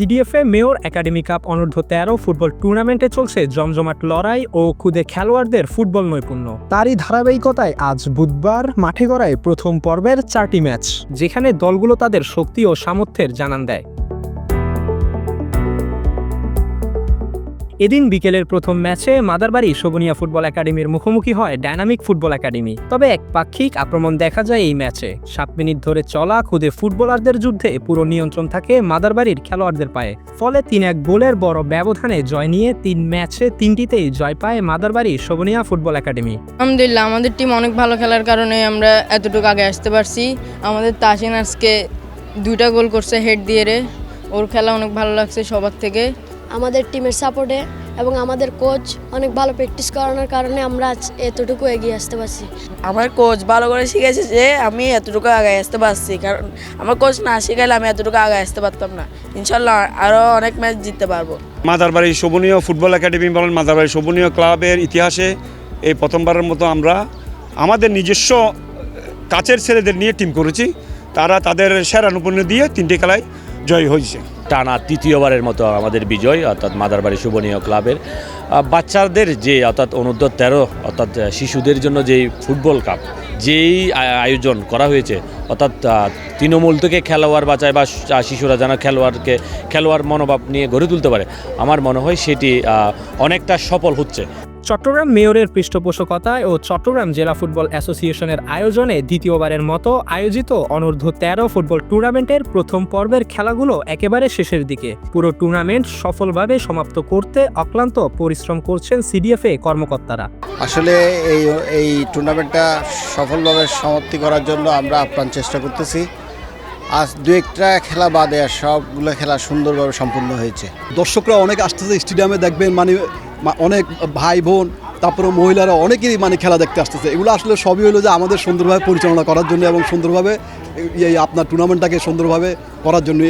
সিডিএফএ mayor academy cup অনূর্ধ্ব তেরো football টুর্নামেন্টে চলছে জমজমাট লড়াই ও খুদে খেলোয়াড়দের ফুটবল নৈপুণ্য। তারই ধারাবাহিকতায় আজ বুধবার মাঠে গড়ায় প্রথম পর্বের চারটি ম্যাচ, যেখানে দলগুলো তাদের শক্তি ও সামর্থ্যের জানান দেয়। এদিন বিকেলের প্রথম ম্যাচে মাদারবাড়ি শোভনিয়া ফুটবল একাডেমির মুখোমুখি হয় ডায়নামিক ফুটবল একাডেমি। তবে এক পাক্ষিক আক্রমণ দেখা যায় এই ম্যাচে। সাত মিনিট ধরে চলা খুদে ফুটবলারদের যুদ্ধে পুরো নিয়ন্ত্রণ থাকে মাদারবাড়ির খেলোয়াড়দের পায়ে। ফলে তিন এক গোলের বড় ব্যবধানে জয় নিয়ে তিন ম্যাচে তিনটিতেই জয় পায় মাদারবাড়ি শোভনিয়া ফুটবল একাডেমি। আলহামদুলিল্লাহ, আমাদের টিম অনেক ভালো খেলার কারণে আমরা এতটুকু আগে আসতে পারছি। আমাদের তাসিন আজকে দুইটা গোল করছে হেড দিয়ে রে। ওর খেলা অনেক ভালো লাগছে সবার থেকে। আমাদের টিমের সাপোর্টে এবং আমাদের কোচ অনেক ভালো প্র্যাকটিস করানোর কারণে আমরা আজ এতটুকু এগিয়ে আসতে পারছি। আমার কোচ ভালো করে শিখেছে যে আমি এতটুকু আগে আসতে পারছি কারণ আমার কোচ না শিখাইলে আমি এতটুকু আগে আসতে পারতাম না। ইনশাল্লাহ আরও অনেক ম্যাচ জিততে পারব। মাদারবাড়ি শোভনীয় ফুটবল একাডেমি বলেন মাদারবাড়ি শোভনীয় ক্লাবের ইতিহাসে এই প্রথমবারের মতো আমরা আমাদের নিজস্ব কাছের ছেলেদের নিয়ে টিম করেছি। তারা তাদের সেরা নৈপুণ্য দিয়ে তিনটে খেলায় জয় হয়েছে। টানা তৃতীয়বারের মতো আমাদের বিজয়, অর্থাৎ মাদারবাড়ি শুভনীয় ক্লাবের। বাচ্চাদের যে, অর্থাৎ অনূর্ধ্ব তেরো, অর্থাৎ শিশুদের জন্য যেই ফুটবল কাপ, যেই আয়োজন করা হয়েছে, অর্থাৎ তৃণমূল থেকে খেলোয়াড় বাঁচায় বা শিশুরা যেন খেলোয়াড়কে, খেলোয়াড় মনোভাব নিয়ে গড়ে তুলতে পারে, আমার মনে হয় সেটি অনেকটা সফল হচ্ছে। চট্টগ্রাম মেয়রের পৃষ্ঠপোষকতায় ও চট্টগ্রাম জেলা ফুটবল অ্যাসোসিয়েশনের আয়োজনে দ্বিতীয়বারের মতো আয়োজিত অনূর্ধ্ব তেরো ফুটবল টুর্নামেন্টের প্রথম পর্বের খেলাগুলো একেবারে শেষের দিকে। পুরো টুর্নামেন্ট সফলভাবে সমাপ্ত করতে অক্লান্ত পরিশ্রম করছেন সিডিএফএ কর্মকর্তারা। আসলে এই এই টুর্নামেন্টটা সফলভাবে সমাপ্তি করার জন্য আমরা আপ্রাণ চেষ্টা করতেছি। আজ দু একটা খেলা বাদে আর সবগুলো খেলা সুন্দরভাবে সম্পূর্ণ হয়েছে। দর্শকরা অনেক আসতেছে স্টেডিয়ামে দেখবেন মানে অনেক ভাই বোন তারপরে মহিলারা অনেকেই মানে খেলা দেখতে আসতেছে। এগুলো আসলে সবই হলো যে আমাদের সুন্দরভাবে পরিচালনা করার জন্য এবং সুন্দরভাবে এই- আপনার টুর্নামেন্টটাকে সুন্দরভাবে করার জন্য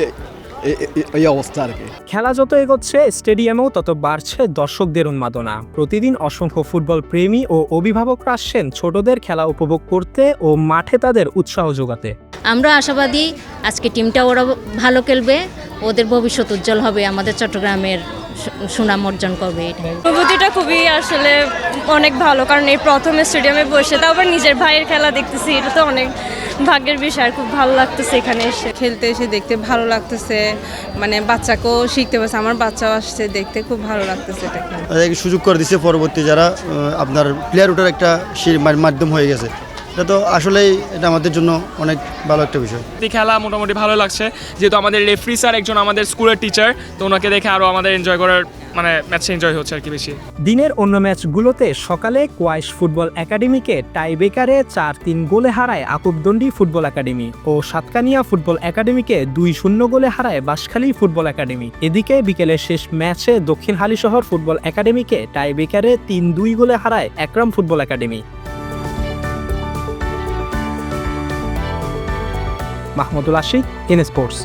এই অবস্থা আর কি। খেলা যত এগোচ্ছে স্টেডিয়ামেও তত বাড়ছে দর্শকদের উন্মাদনা। প্রতিদিন অসংখ্য ফুটবল প্রেমী ও অভিভাবকরা আসছেন ছোটদের খেলা উপভোগ করতে ও মাঠে তাদের উৎসাহ যোগাতে। আমরা আশাবাদী আজকে টিমটা ওরা ভালো খেলবে ওদের ভবিষ্যৎ উজ্জ্বল হবে আমাদের চট্টগ্রামের সুনাম অর্জন করবে এটাই। অনুভূতিটা খুবই আসলে অনেক ভালো কারণ এই প্রথম স্টেডিয়ামে বসে তাও আবার নিজের ভাইয়ের খেলা দেখতেছি এটা তো অনেক ভাগ্যের বিষয় আর খুব ভালো লাগতেছে এখানে এসে। খেলতে এসে দেখতে ভালো লাগতেছে মানে বাচ্চাকেও শিখতে পারছে আমার বাচ্চাও আসছে দেখতে খুব ভালো লাগতেছে এটা। সুযোগ করে দিচ্ছে পরবর্তী যারা আপনার প্লেয়ার ওঠার একটা মাধ্যম হয়ে গেছে। এটা তো আসলেই এটা আমাদের জন্য অনেক ভালো একটা বিষয়। খেলা মোটামুটি ভালো লাগছে। যেহেতু আমাদের রেফারি স্যার একজন আমাদের স্কুলের টিচার তো ওনাকে দেখে আরও আমাদের এনজয় করার মানে ম্যাচে এনজয় হচ্ছে আর কি বেশি। দিনের অন্য ম্যাচগুলোতে সকালে কোয়াইশ ফুটবল একাডেমিকে টাইবেকারে চার তিন গোলে হারায় আকুবদণ্ডি ফুটবল একাডেমি ও সাতকানিয়া ফুটবল একাডেমিকে দুই শূন্য গোলে হারায় বাঁশখালী ফুটবল একাডেমি। এদিকে বিকেলের শেষ ম্যাচে দক্ষিণ হালিশহর ফুটবল একাডেমিকে টাইবেকারে তিন দুই গোলে হারায় Ekram football academy. Mahmudul Ashik in sports.